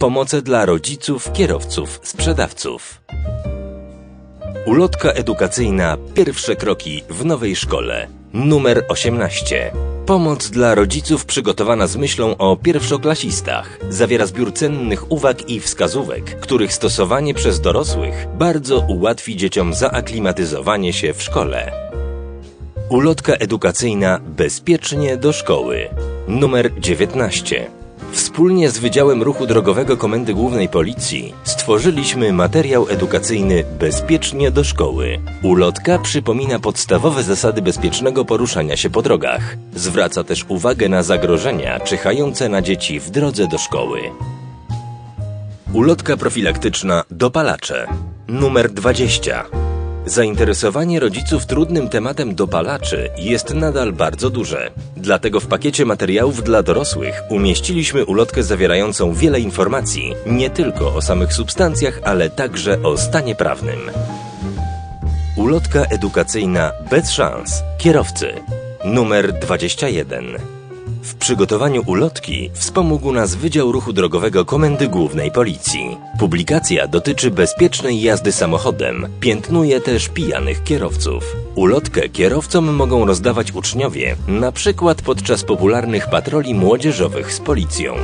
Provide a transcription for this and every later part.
Pomoce dla rodziców, kierowców, sprzedawców. Ulotka edukacyjna Pierwsze kroki w nowej szkole. Numer 18. Pomoc dla rodziców przygotowana z myślą o pierwszoklasistach. Zawiera zbiór cennych uwag i wskazówek, których stosowanie przez dorosłych bardzo ułatwi dzieciom zaaklimatyzowanie się w szkole. Ulotka edukacyjna Bezpiecznie do szkoły. Numer 19. Wspólnie z Wydziałem Ruchu Drogowego Komendy Głównej Policji stworzyliśmy materiał edukacyjny Bezpiecznie do szkoły. Ulotka przypomina podstawowe zasady bezpiecznego poruszania się po drogach. Zwraca też uwagę na zagrożenia czyhające na dzieci w drodze do szkoły. Ulotka profilaktyczna Dopalacze. Numer 20. Zainteresowanie rodziców trudnym tematem dopalaczy jest nadal bardzo duże. Dlatego w pakiecie materiałów dla dorosłych umieściliśmy ulotkę zawierającą wiele informacji, nie tylko o samych substancjach, ale także o stanie prawnym. Ulotka edukacyjna bez szans. Kierowcy. Numer 21. W przygotowaniu ulotki wspomógł nas Wydział Ruchu Drogowego Komendy Głównej Policji. Publikacja dotyczy bezpiecznej jazdy samochodem, piętnuje też pijanych kierowców. Ulotkę kierowcom mogą rozdawać uczniowie, na przykład podczas popularnych patroli młodzieżowych z policją.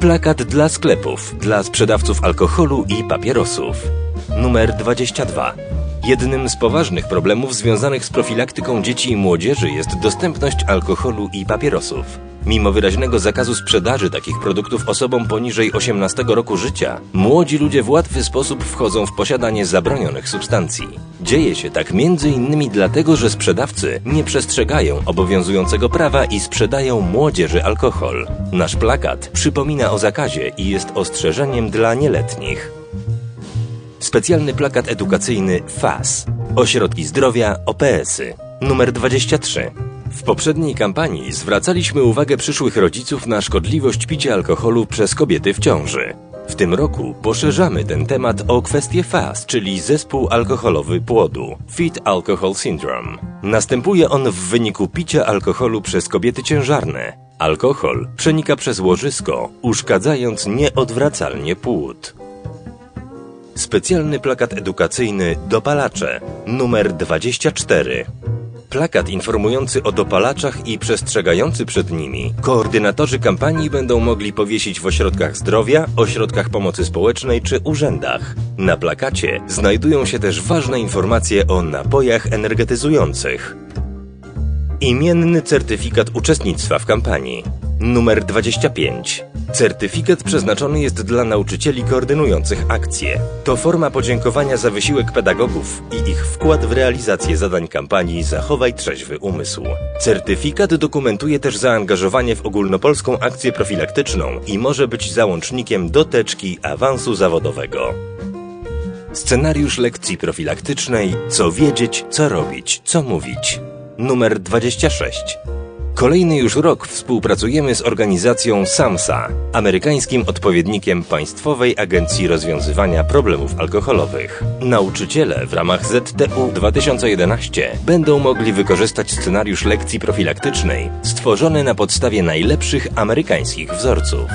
Plakat dla sklepów, dla sprzedawców alkoholu i papierosów. Numer 22. Jednym z poważnych problemów związanych z profilaktyką dzieci i młodzieży jest dostępność alkoholu i papierosów. Mimo wyraźnego zakazu sprzedaży takich produktów osobom poniżej 18 roku życia, młodzi ludzie w łatwy sposób wchodzą w posiadanie zabronionych substancji. Dzieje się tak innymi dlatego, że sprzedawcy nie przestrzegają obowiązującego prawa i sprzedają młodzieży alkohol. Nasz plakat przypomina o zakazie i jest ostrzeżeniem dla nieletnich. Specjalny plakat edukacyjny FAS. Ośrodki Zdrowia OPS-y. Numer 23. W poprzedniej kampanii zwracaliśmy uwagę przyszłych rodziców na szkodliwość picia alkoholu przez kobiety w ciąży. W tym roku poszerzamy ten temat o kwestię FAS, czyli zespół alkoholowy płodu Feed Alcohol Syndrome. Następuje on w wyniku picia alkoholu przez kobiety ciężarne. Alkohol przenika przez łożysko, uszkadzając nieodwracalnie płód. Specjalny plakat edukacyjny Dopalacze numer 24. Plakat informujący o dopalaczach i przestrzegający przed nimi. Koordynatorzy kampanii będą mogli powiesić w ośrodkach zdrowia, ośrodkach pomocy społecznej czy urzędach. Na plakacie znajdują się też ważne informacje o napojach energetyzujących. Imienny certyfikat uczestnictwa w kampanii. Numer 25. Certyfikat przeznaczony jest dla nauczycieli koordynujących akcje. To forma podziękowania za wysiłek pedagogów i ich wkład w realizację zadań kampanii Zachowaj trzeźwy umysł. Certyfikat dokumentuje też zaangażowanie w ogólnopolską akcję profilaktyczną i może być załącznikiem do teczki awansu zawodowego. Scenariusz lekcji profilaktycznej Co wiedzieć, co robić, co mówić. Numer 26. Kolejny już rok współpracujemy z organizacją SAMSA, amerykańskim odpowiednikiem Państwowej Agencji Rozwiązywania Problemów Alkoholowych. Nauczyciele w ramach ZTU 2011 będą mogli wykorzystać scenariusz lekcji profilaktycznej stworzony na podstawie najlepszych amerykańskich wzorców.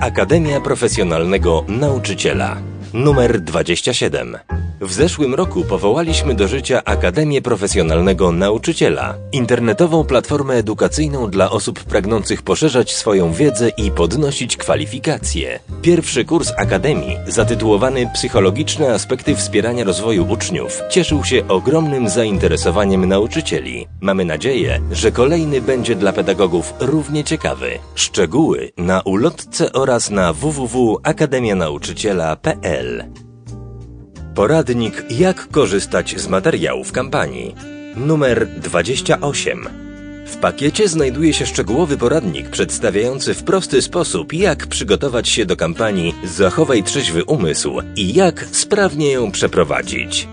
Akademia Profesjonalnego Nauczyciela numer 27. W zeszłym roku powołaliśmy do życia Akademię Profesjonalnego Nauczyciela, internetową platformę edukacyjną dla osób pragnących poszerzać swoją wiedzę i podnosić kwalifikacje. Pierwszy kurs Akademii, zatytułowany Psychologiczne aspekty wspierania rozwoju uczniów, cieszył się ogromnym zainteresowaniem nauczycieli. Mamy nadzieję, że kolejny będzie dla pedagogów równie ciekawy. Szczegóły na ulotce oraz na www.akademianauczyciela.pl Poradnik Jak korzystać z materiałów kampanii. Numer 28. W pakiecie znajduje się szczegółowy poradnik przedstawiający w prosty sposób, jak przygotować się do kampanii Zachowaj trzeźwy umysł i jak sprawnie ją przeprowadzić.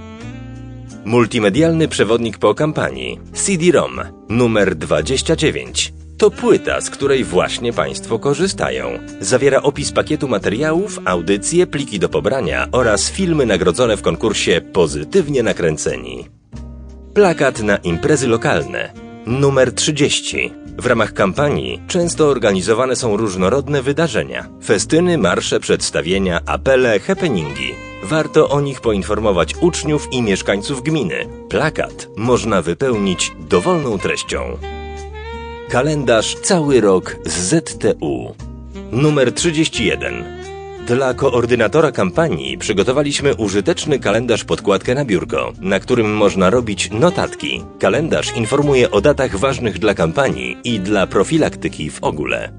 Multimedialny przewodnik po kampanii CD-ROM numer 29 to płyta, z której właśnie Państwo korzystają. Zawiera opis pakietu materiałów, audycje, pliki do pobrania oraz filmy nagrodzone w konkursie Pozytywnie Nakręceni. Plakat na imprezy lokalne. Numer 30. W ramach kampanii często organizowane są różnorodne wydarzenia. Festyny, marsze, przedstawienia, apele, happeningi. Warto o nich poinformować uczniów i mieszkańców gminy. Plakat można wypełnić dowolną treścią. Kalendarz cały rok z ZTU. Numer 31. Dla koordynatora kampanii przygotowaliśmy użyteczny kalendarz podkładkę na biurko, na którym można robić notatki. Kalendarz informuje o datach ważnych dla kampanii i dla profilaktyki w ogóle.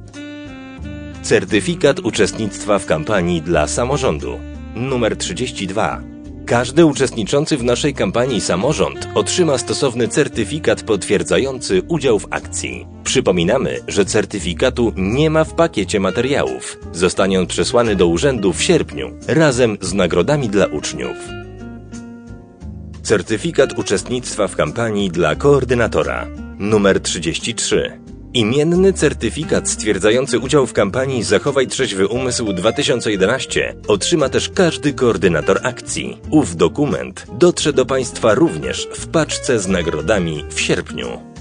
Certyfikat uczestnictwa w kampanii dla samorządu. Numer 32. Każdy uczestniczący w naszej kampanii samorząd otrzyma stosowny certyfikat potwierdzający udział w akcji. Przypominamy, że certyfikatu nie ma w pakiecie materiałów. Zostanie on przesłany do urzędu w sierpniu razem z nagrodami dla uczniów. Certyfikat uczestnictwa w kampanii dla koordynatora. Numer 33. Imienny certyfikat stwierdzający udział w kampanii Zachowaj Trzeźwy Umysł 2011 otrzyma też każdy koordynator akcji. Ów dokument dotrze do Państwa również w paczce z nagrodami w sierpniu.